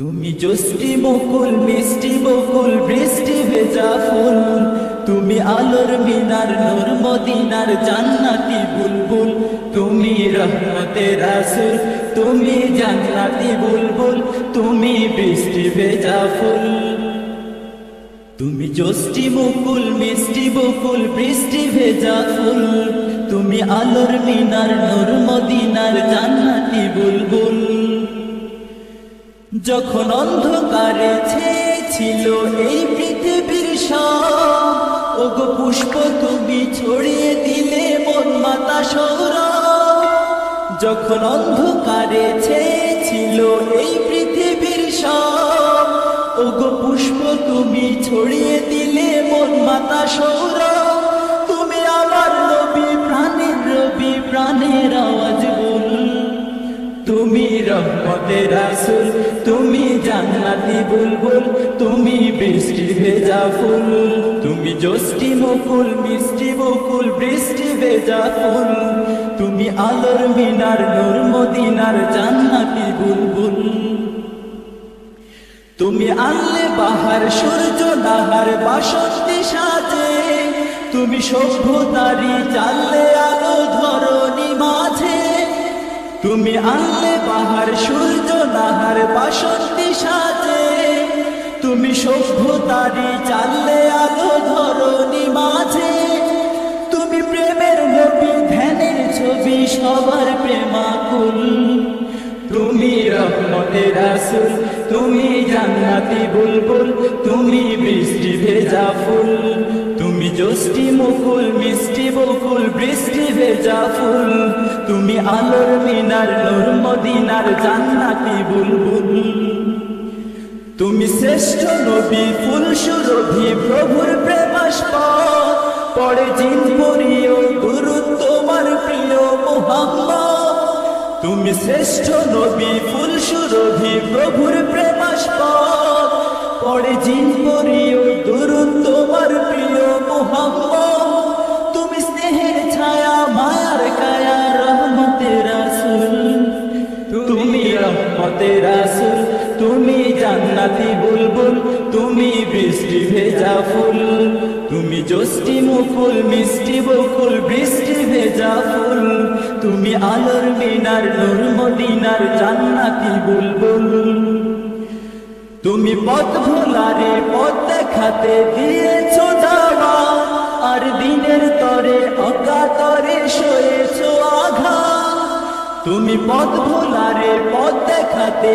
তুমি জষ্টি বকুল, মিষ্টি বকুল, বৃষ্টি ভেজা ফুল। তুমি আলোর মিনার, নূর মদিনার জান্নাতি বুলবুল। তুমি রহমতের রাসূল, তুমি জান্নাতি বুলবুল। তুমি বৃষ্টি ভেজা ফুল। তুমি জষ্টি বকুল, মিষ্টি বকুল, বৃষ্টি ভেজা ফুল। তুমি আলোর মিনার, নূর মদিনার জান্নাতি বুলবুল। যখন অন্ধকারে ছিল এই পৃথিবীর ওগো পুষ্প তুমি ছড়িয়ে দিলে মন মাতা সৌরভ। যখন অন্ধকারে ছিল এই পৃথিবীর সব, ওগো পুষ্প তুমি ছড়িয়ে দিলে মন মাতা সৌরভ। তুমি আমার নবী প্রাণের, রবি প্রাণের আওয়াজ বল। তুমি রহমতের তুমি জান্নাতি বুলবুল, তুমি বৃষ্টি ভেজা ফুল, তুমি জষ্টি মুকুল মিষ্টি বকুল, বৃষ্টি ভেজা ফুল, তুমি আলোর মিনার, নূর মদিনার জান্নাতি বুলবুল। তুমি আনলে বাহার, সূর্য নাহার, বাসন্তী সাজে, তুমি সভ্যতারি চাললে আলো ধরনি মাঝে, তুমি আনলে বাহার, সূর্য নাহার, বাসন্তী সাজে তুমি সভ্যতারি চাললে আলো ধরনি মাঝে। তুমি প্রেমের নবী, ধ্যানের ছবি, সবার প্রেমাকুল। তুমি রহমতের রাসূল, তুমি জান্নাতি বুলবুল, তুমি বৃষ্টি ভেজা ফুল। তুমি জষ্টি মুকুল, মিষ্টি বকুল, বৃষ্টি ভেজা ফুল। তুমি আলোর মিনার, নূর মদিনার জান্নাতি বুলবুল। তুমি শ্রেষ্ঠ নবী ফুল সুরভি প্রভুর প্রেমাস্প পরে জিন পরিও গুরু তোমার প্রিয় মোহাম্মদ। তুমি শ্রেষ্ঠ নবী ফুল সুরভি প্রভুর প্রেমাস্প পরে জিন পরিও গুরু তোমার প্রিয় মোহাম্মদ। তুমি স্নেহের ছায়া, মায়ার কায়া, রহমতের রাসূল। তুমি রহমতের রাসূল। তুমি জান্নাতি বুলবুল, তুমি বৃষ্টি ভেজা ফুল। তুমি জষ্টি মুকুল, মিষ্টি বকুল, বৃষ্টি ভেজা ফুল। তুমি আলোর মিনার, নূর মদিনার জান্নাতি বুলবুল। তুমি পথ ভোলারে, পথ দেখাতে দিয়েছ দাওয়া। আর দিনের তরে, অকাতরে সয়েছ আঘা। তুমি পথ ভোলারে, পথ দেখাতে